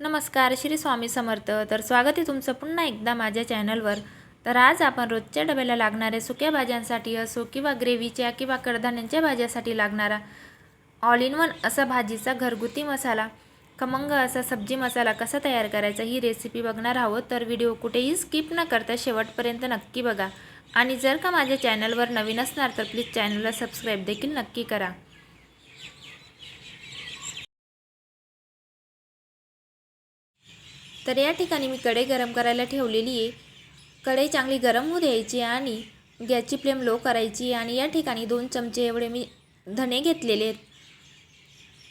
नमस्कार श्री स्वामी समर्थ. तर स्वागत आहे तुमचं पुन्हा एकदा माझ्या चॅनलवर. तर आज आपण रोजच्या डब्याला लागणाऱ्या सुक्या भाज्यांसाठी असो किंवा ग्रेव्हीच्या किंवा कडधान्यांच्या भाज्यासाठी लागणारा ऑल इन वन असा भाजीचा घरगुती मसाला खमंग असा सब्जी मसाला कसा तयार करायचा ही रेसिपी बघणार आहोत. तर व्हिडिओ कुठेही स्किप न करता शेवटपर्यंत नक्की बघा. आणि जर का माझ्या चॅनलवर नवीन असणार तर प्लीज चॅनलला सबस्क्राईब देखील नक्की करा. तर या ठिकाणी मी कढई गरम करायला ठेवलेली आहे. कढई चांगली गरम होऊ द्यायची आणि गॅसची फ्लेम लो करायची आणि या ठिकाणी दोन चमचे एवढे मी धणे घेतलेले आहेत.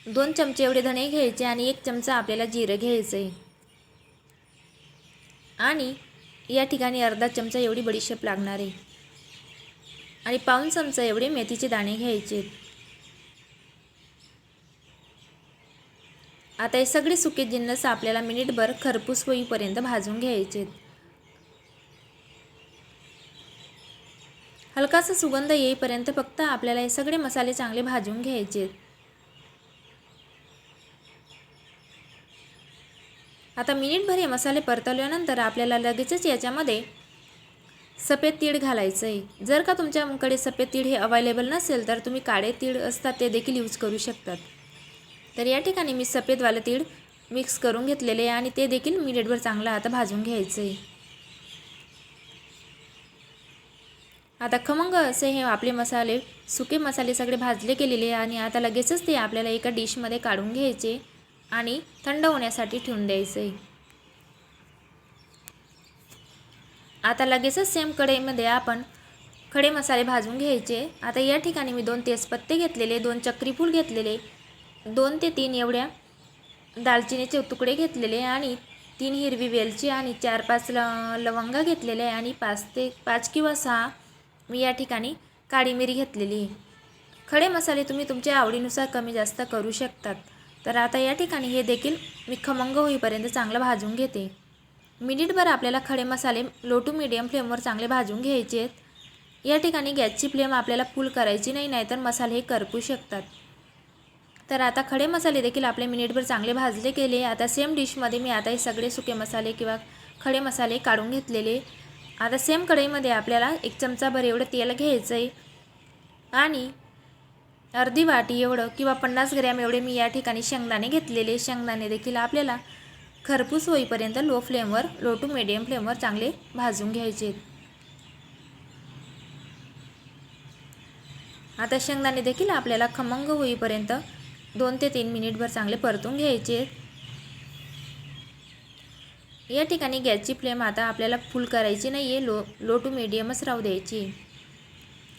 दोन चमचे एवढे धणे घ्यायचे आणि एक चमचा आपल्याला जिरं घ्यायचं आहे. आणि या ठिकाणी अर्धा चमचा एवढी बडीशेप लागणार आहे. आणि पाऊन चमचा एवढे मेथीचे दाणे घ्यायचे आहेत. आता हे सगळे सुके जिन्नस आपल्याला मिनिटभर खरपूस होईपर्यंत भाजून घ्यायचे आहेत. हलकासा सुगंध येईपर्यंत फक्त आपल्याला हे सगळे मसाले चांगले भाजून घ्यायचे आहेत. आता मिनिटभर हे मसाले परतवल्यानंतर आपल्याला लगेचच याच्यामध्ये सफेद तीळ घालायचं आहे. जर का तुमच्याकडे सफेद तीळ हे अवेलेबल नसेल तर तुम्ही काळे तीळ असतात ते देखील यूज करू शकतात. तर या ठिकाणी मी सफेदवालं तीळ मिक्स करून घेतलेले आहे आणि ते देखील मिनिटभर चांगलं आता भाजून घ्यायचं आहे. आता खमंग असे हे आपले मसाले सुके मसाले सगळे भाजले गेलेले आणि आता लगेचच ते आपल्याला एका डिशमध्ये काढून घ्यायचे आणि थंड होण्यासाठी ठेवून द्यायचे आता लगेचच सेम कढईमध्ये आपण खडे मसाले भाजून घ्यायचे. आता या ठिकाणी मी दोन तेजपत्ते घेतलेले दोन चक्रीफूल घेतलेले दोन ते तीन एवढ्या दालचिनीचे तुकडे घेतलेले आणि तीन हिरवी वेलची आणि चार पाच ल लवंगा घेतलेले आहे आणि पाच ते पाच किंवा सहा मी या ठिकाणी काळी मिरी घेतलेली आहे. खडे मसाले तुम्ही तुमच्या आवडीनुसार कमी जास्त करू शकतात. तर आता या ठिकाणी हे देखील मी खमंग होईपर्यंत चांगलं भाजून घेते. मिनिटभर आपल्याला खडे मसाले लो टू मिडियम फ्लेमवर चांगले भाजून घ्यायचे आहेत. या ठिकाणी गॅसची फ्लेम आपल्याला फुल करायची नाही नाहीतर मसाले हे करपू शकतात. तर आता खडे मसाले देखील आपले मिनिटभर चांगले भाजले गेले. आता सेम डिशमध्ये मी आता हे सगळे सुके मसाले किंवा खडे मसाले काढून घेतलेले. आता सेम कढईमध्ये आपल्याला एक चमचाभर एवढं तेल घ्यायचं आहे आणि अर्धी वाटी एवढं किंवा पन्नास ग्रॅम एवढे मी या ठिकाणी शेंगदाणे घेतलेले. शेंगदाणे देखील आपल्याला खरपूस होईपर्यंत लो फ्लेमवर लो टू मिडियम फ्लेमवर चांगले भाजून घ्यायचे. आता शेंगदाणे देखील आपल्याला खमंग होईपर्यंत दोन ते तीन मिनिटभर चांगले परतून घ्यायचे. या ठिकाणी गॅसची फ्लेम आता आपल्याला फुल करायची नाही आहे लो लो टू मिडियमच राहू द्यायची.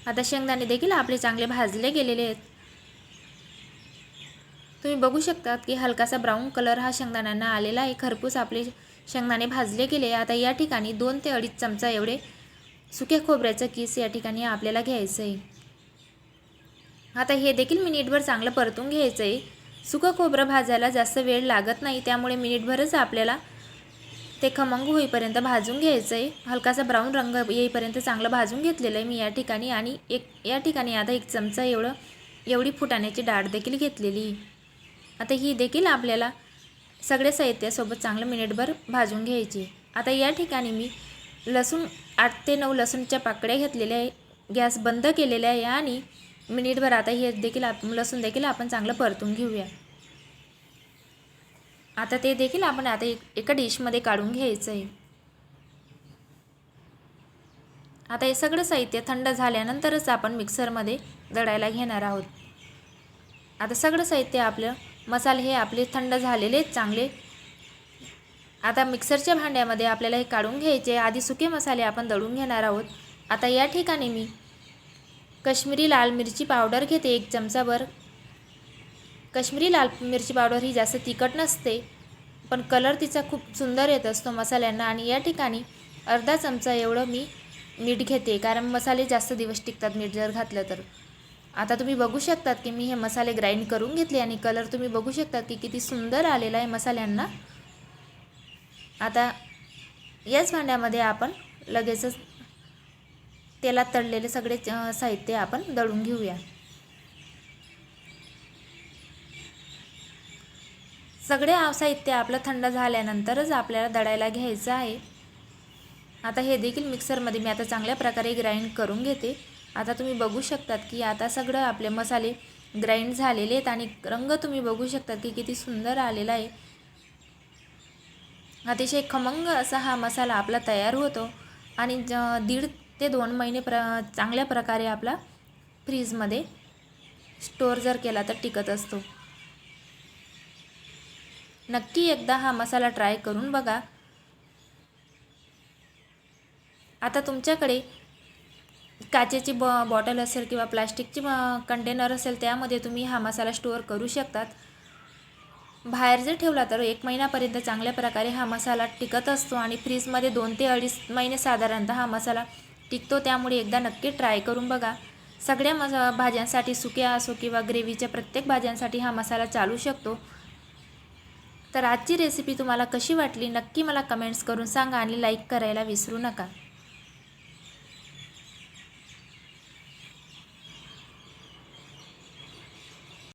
आता शेंगदाणे देखील आपले चांगले भाजले गेलेले आहेत. तुम्ही बघू शकतात की हलकासा ब्राऊन कलर हा शेंगदाण्यांना आलेला आहे. खरपूस आपले शेंगदाणे भाजले गेले. आता या ठिकाणी दोन ते अडीच चमचा एवढे सुक्या खोबऱ्याचं किस या ठिकाणी आपल्याला घ्यायचं आहे आता हे देखील मिनिटभर चांगलं परतून घ्यायचं आहे सुकं खोबरं भाजायला जास्त वेळ लागत नाही त्यामुळे मिनिटभरच आपल्याला ते खमंग होईपर्यंत भाजून घ्यायचं आहे हलकासा ब्राऊन रंग येईपर्यंत चांगलं भाजून घेतलेलं आहे मी या ठिकाणी आणि एक या ठिकाणी आता एक चमचा एवढं एवढी फुटाण्याची डाळ देखील घेतलेली. आता ही देखील आपल्याला सगळ्या साहित्यासोबत चांगलं मिनिटभर भाजून घ्यायची आता या ठिकाणी मी लसूण आठ ते नऊ लसूणच्या पाकड्या घेतलेल्या आहे. गॅस बंद केलेल्या आहे आणि मिनिटभर आता हे देखील आप लसूण देखील आपण चांगलं परतून घेऊया. आता ते देखील आपण आता एक एका डिशमध्ये काढून घ्यायचं आहे आता हे सगळं साहित्य थंड झाल्यानंतरच आपण मिक्सरमध्ये दळायला घेणार आहोत. आता सगळं साहित्य आपलं मसाले हे आपले थंड झालेले चांगले. आता मिक्सरच्या भांड्यामध्ये आपल्याला हे काढून घ्यायचे. आधी सुके मसाले आपण दळून घेणार आहोत. आता या ठिकाणी मी कश्मीरी लाल मिरची पावडर घेते एक चमचाभर. कश्मीरी लाल मिरची पावडर ही जास्त तिखट नसते पण कलर तिचा खूप सुंदर येत असतो मसाल्यांना आणि या ठिकाणी अर्धा चमचा एवढं मी मीठ घेते कारण मसाले जास्त दिवस टिकतात मीठ जर घातलं तर. आता तुम्ही बघू शकतात की मी हे मसाले ग्राइंड करून घेतले आणि कलर तुम्ही बघू शकतात की किती सुंदर आलेला आहे मसाल्यांना. आता याच भांड्यामध्ये आपण लगेचच तेलात तळलेले सगळे साहित्य आपण दळून घेऊया. सगळे साहित्य आपलं थंड झाल्यानंतरच आपल्याला दळायला घ्यायचं आहे. आता हे देखील मिक्सरमध्ये मी आता चांगल्या प्रकारे ग्राइंड करून घेते. आता तुम्ही बघू शकतात की आता सगळं आपले मसाले ग्राइंड झालेले आहेत आणि रंग तुम्ही बघू शकतात की किती सुंदर आलेला आहे. अतिशय खमंग असा हा मसाला आपला तयार होतो आणि ज दीड ते दोन महिने प्र चांगल्या प्रकारे आपला फ्रीजमध्ये स्टोअर जर केला तर टिकत असतो. नक्की एकदा हा मसाला ट्राय करून बघा. आता तुमच्याकडे काचेची ब बॉटल असेल किंवा प्लास्टिकची कंटेनर असेल त्यामध्ये तुम्ही हा मसाला स्टोअर करू शकतात. बाहेर जर ठेवला तर एक महिन्यापर्यंत चांगल्या प्रकारे हा मसाला टिकत असतो आणि फ्रीजमध्ये दोन ते अडीच महिने साधारणतः हा मसाला टिकतो त्यामुळे एकदा नक्की ट्राय करून बघा. सगळ्या मस भाज्यांसाठी सुक्या असो किंवा ग्रेव्हीच्या प्रत्येक भाज्यांसाठी हा मसाला चालू शकतो. तर आजची रेसिपी तुम्हाला कशी वाटली? नक्की मला कमेंट्स करून सांगा आणि लाईक करायला विसरू नका.